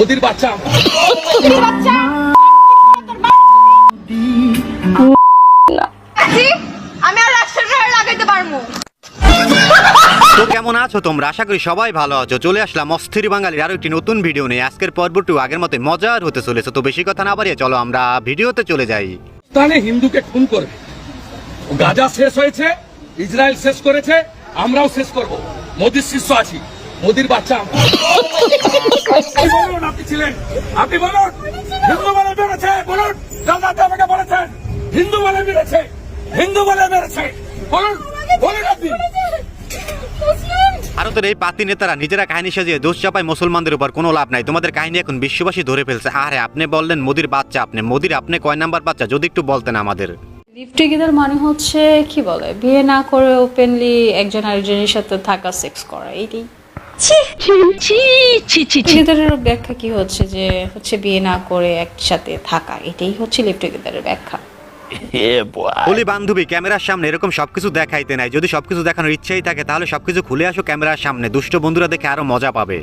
মোদির বাচ্চা। আমি আর একশো লাগাইতে পারব। তো কেমন আছো তোমরা? আশা করি সবাই ভালো আছো। চলে আসলাম অস্থির বাঙালির আরও একটি নতুন ভিডিও নিয়ে। আজকের পর্বটি আগের মতো মজার হতে চলেছে। তো বেশি কথা না বাড়িয়ে চলো আমরা ভিডিওতে চলে যাই। পাকিস্তানে হিন্দুকে খুন করবে। গাজা শেষ হয়েছে ইসরায়েল শেষ করেছে আমরাও শেষ করব। মোদির শিষ্য আছি। মোদির বাচ্চা। আপনি বলুন আপনি ছিলেন আপনি বলুন হিন্দু বলে মেরেছে বলুন দাদাতে আমাকে বলেছেন হিন্দু বলে মেরেছে হিন্দু বলে মেরেছে বলুন বলুন আপনি ভারতের এই পাতি নেতারা নিজেরা কাহিনী সাজিয়ে দোষ চাপায় মুসলমানদের উপর কোনো লাভ নাই। তোমাদের কাহিনী এখন বিশ্ববাসী ধরে ফেলছে। আরে আপনি বললেন মোদির বাচ্চা আপনি মোদির আপনি কয় নাম্বার বাচ্চা? যদি একটু বলতেন আমাদের। লিভ টুগেদার মানে হচ্ছে কি বলে বিয়ে না করে ওপেনলি একজন আরেকজনের সাথে থাকা সেক্স করা এইটাই। টুগেদারের ব্যাখ্যা কি হচ্ছে যে হচ্ছে বিয়ে না করে একসাথে থাকা, এটাই হচ্ছে লিভ টুগেদারের ব্যাখ্যা। বলি বান্ধবী ক্যামেরার সামনে এরকম সবকিছু দেখাইতে নাই। যদি সবকিছু দেখানোর ইচ্ছাই থাকে তাহলে সবকিছু খুলে আসো ক্যামেরার সামনে। দুষ্ট বন্ধুরা দেখে আরও মজা পাবে।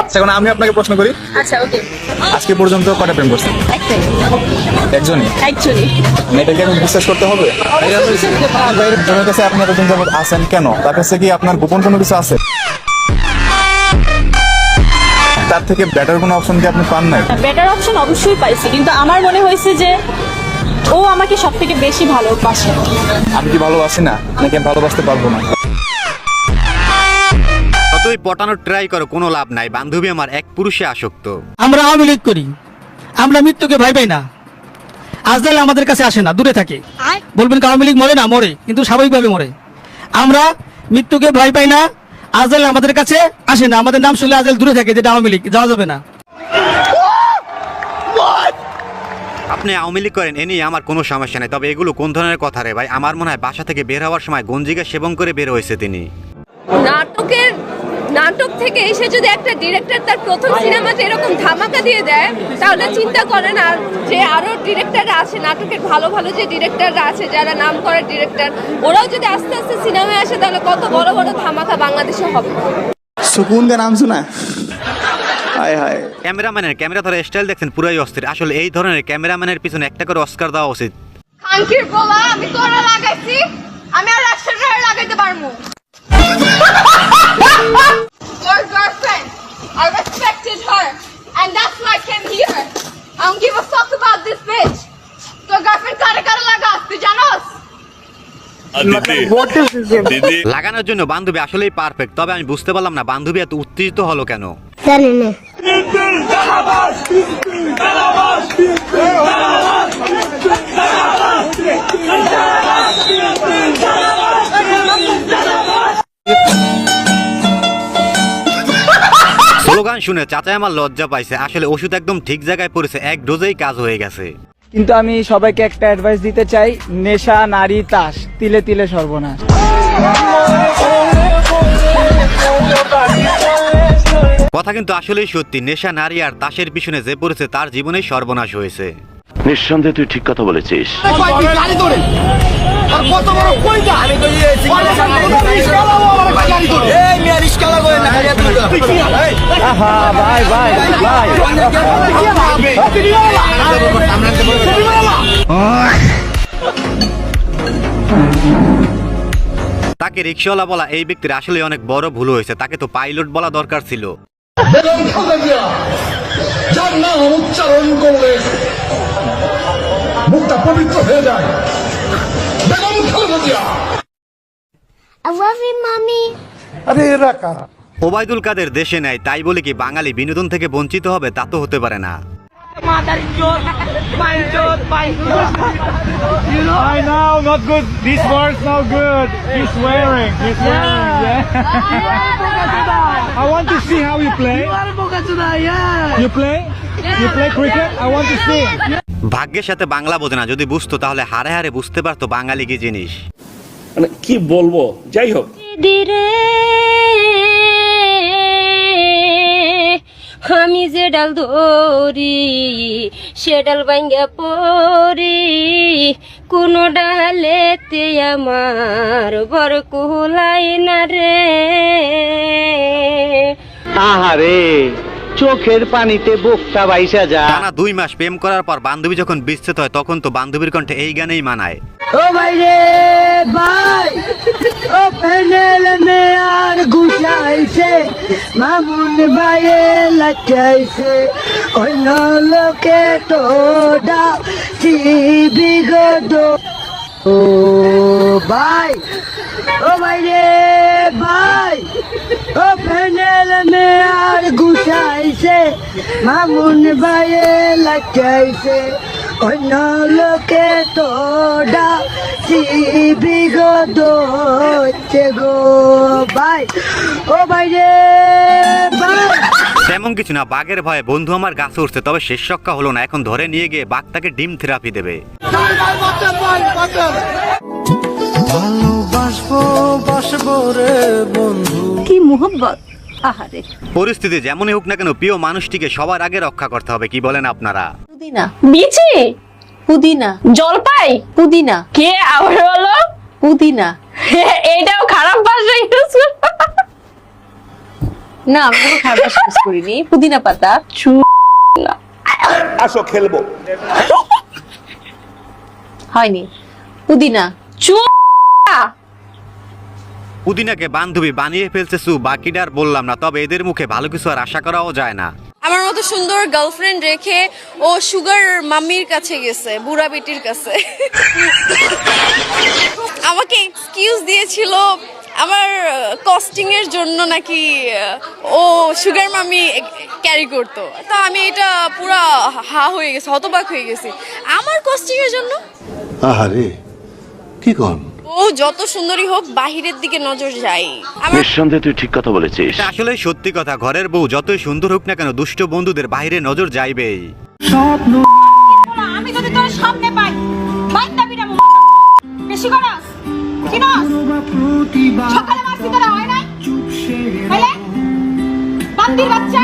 আচ্ছা, এখন আমি আপনাকে প্রশ্ন করি। আচ্ছা ওকে। আজকে পর্যন্ত কটা প্রেম করছেন? একজনই? মেয়েটাকে এখন বিশ্বাস করতে হবে? জনের কাছে আপনি এতদিন আছেন কেন? তার কাছে কি আপনার গোপন কোনো কিছু আছে? থেকে বেটার কোনো অপশন কি আপনি পান নাই? বেটার অপশন অবশ্যই পাইছি কিন্তু আমার মনে হয়েছে যে ও আমাকে সব থেকে বেশি ভালোবাসে। আমি কি ভালোবাসি না? নাকি আমি ভালোবাসতে পারব না? যতই পটানোর ট্রাই করো কোনো লাভ নাই। বান্ধবী আমার এক পুরুষে আসক্ত। আমরা আওয়ামী লীগ করি। আমরা মৃত্যুকে ভয় পাই না। আজদাল আমাদের কাছে আসে না দূরে থাকে। বলবেন আওয়ামী লীগ মরে না? মরে কিন্তু স্বাভাবিকভাবে মরে। আমরা মৃত্যুকে ভয় পাই না আজদাল আমাদের কাছে আসে না। আমাদের নাম শুনলে আজেল দূরে থাকে যেটা আওয়ামী লীগ। যাওয়া যাবে না। আপনি আওয়ামী লীগ করেন এ নিয়ে আমার কোনো সমস্যা নেই। তবে এগুলো কোন ধরনের কথা রে ভাই? আমার মনে হয় বাসা থেকে বের হওয়ার সময় গঞ্জিকা সেবন করে বের হয়েছে তিনি। নাটক থেকে এসে যদি একটা ডিরেক্টর তার প্রথম সিনেমাতে এরকম ধামাকা দিয়ে দেয় তাহলে চিন্তা করেন আর যে আরও ডিরেক্টররা আছে নাটকের ভালো ভালো যে ডিরেক্টররা আছে যারা নাম করা ডিরেক্টর ওরাও যদি আস্তে আস্তে সিনেমায় আসে তাহলে কত বড় বড় ধামাকা বাংলাদেশে হবে। সুকুন কা নাম শোনা। হায় হায়। ক্যামেরাম্যানের ক্যামেরা ধরে স্টাইল দেখছেন পুরাই অস্থির। আসলে এই ধরনের ক্যামেরাম্যানের পিছনে একটা করে অস্কার দেওয়া উচিত। খানকির বলা আমি তোরা লাগাইছি আমি আর একশো লাগাইতে পারব। Your girlfriend, I respected her, and that's why I came here. I don't give a fuck about this bitch. তোর গার্লফ্রেন্ড কারে কারে লাগাস তুই জানোস লাগানোর জন্য বান্ধবী আসলেই পারফেক্ট তবে আমি বুঝতে পারলাম না বান্ধবী এত উত্তেজিত হলো কেন স্লোগান শুনে চাচাই আমার লজ্জা পাইছে। আসলে ওষুধ একদম ঠিক জায়গায় পড়েছে এক ডোজেই কাজ হয়ে গেছে। কিন্তু আমি সবাইকে একটা অ্যাডভাইস দিতে চাই নেশা নারী তাস তিলে তিলে সর্বনাশ। কথা কিন্তু আসলেই সত্যি নেশা নারী আর তাসের পিছনে যে পড়েছে তার জীবনে সর্বনাশ হয়েছে। নিঃসন্দেহে তুই ঠিক কথা বলেছিস। আহা ভাই ভাই ভাই। তাকে রিক্সাওয়ালা বলা এই ব্যক্তির আসলে অনেক বড় ভুল হয়েছে। তাকে তো পাইলট বলা দরকার ছিল। যার নাম উচ্চারণ করলে মুখটা পবিত্র হয়ে যায়। বেগম খালেদা জিয়া। ওবায়দুল কাদের দেশে নেয় তাই বলে কি বাঙালি বিনোদন থেকে বঞ্চিত হবে তা তো হতে পারে না। ভাগ্যের সাথে বাংলা বোঝে না যদি বুঝতো তাহলে হারে হারে বুঝতে পারতো বাঙালি কি জিনিস। মানে কি বলব? যাই হোক। আমি যে ডাল ধরি সে ডাল ভাঙ্গা পরি কোন ডালেতে আমার বড় কুলাই না রে। আহারে! চোখের পানিতে বোকটা বাইসা যা। টানা দুই মাস প্রেম করার পর বান্ধবী যখন বিচ্ছেদ হয় তখন তো বান্ধবীর কণ্ঠে এই গানেই মানায়। ও ভাই রে ভাই! ও প্যানেল মে আর গুছাইছে মামুন ভাইয়ে লাচাইছে অন্য লোকে তো ডা বিগত ও ভাই ও ভাই রে ভাই। ও প্যানেল মে আর গুছাইছে মামুন ভাইয়ে লাচাইছে অন্য লোকে তো ডা বিগত হচ্ছে গো ভাই। ও ভাই রে তেমন কিছু না বাঘের ভয়ে বন্ধু আমার গাছে উঠছে তবে শেষ রক্ষা হলো না এখন ধরে নিয়ে গিয়ে বাঘটাকে ডিম থেরাপি দেবে। কি মোহব্বত আহারে। পরিস্থিতি যেমনই হোক না কেন প্রিয় মানুষটিকে সবার আগে রক্ষা করতে হবে কি বলেন আপনারা? পুদিনা। বিচি? পুদিনা। জলপাই? পুদিনা। কে আবার বলো? পুদিনা। এইটাও খারাপ ভাষা ইউজ না আমি কোনো খারাপ ভাষা ইউজ করিনি। পুদিনা পাতা। চু আসো খেলব। হয়নি। পুদিনা। চু পুদিনাকে বান্ধবী বানিয়ে ফেলছে সু বাকিটা আর বললাম না তবে এদের মুখে ভালো কিছু আর আশা করাও যায় না। আমার মতো সুন্দর গার্লফ্রেন্ড রেখে ও সুগার মাম্মির কাছে গেছে বুড়া বেটির কাছে। আমাকে এক্সকিউজ দিয়েছিল আমার কস্টিং এর জন্য নাকি ও সুগার মামি ক্যারি করতো। তো আমি এটা পুরা হা হয়ে গেছে হতবাক হয়ে গেছি। আমার কস্টিং এর জন্য? আহারে কি কন? ও যত সুন্দরী হোক বাহিরের দিকে নজর যাই আমার নিঃসন্দেহে তুই ঠিক কথা বলেছিস। আসলে সত্যি কথা। ঘরের বউ যতই সুন্দর হোক না কেন দুষ্ট বন্ধুদের বাইরে নজর যাইবেই। আমি যদি তোর সামনে পাই বাইন্দা বিটা বেশি করস চিনস? সকালে মারছি তোরা হয় নাই? হলে বান্দির বাচ্চা।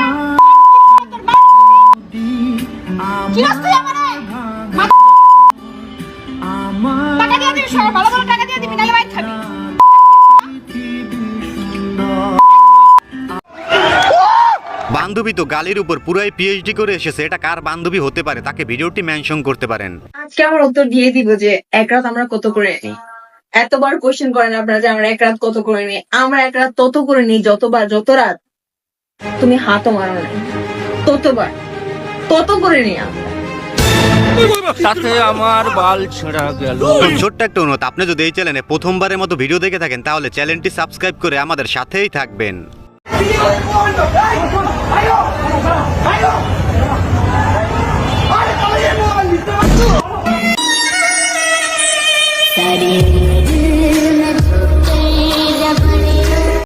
বান্ধবী তো গালির উপর পুরাই পিএইচডি করে এসেছে এটা কার বান্ধবী হতে পারে? তাকে ভিডিওটি মেনশন করতে পারেন। আজকে আমার উত্তর দিয়ে দিব যে এক রাত আমরা কত করে নিই? এতবার কোশ্চেন করেন আপনারা যে আমরা এক রাত কত করে নিই? আমরা এক রাত তত করে নিই যতবার যত রাত তুমি হাতও মারো নাই। ততবার তত করে নিই আমরা। তো ছোট্ট একটা অনুরোধ আপনি যদি এই চ্যানেলে প্রথমবারের মতো ভিডিও দেখে থাকেন তাহলে চ্যানেলটি সাবস্ক্রাইব করে আমাদের সাথেই থাকবেন। Daddy.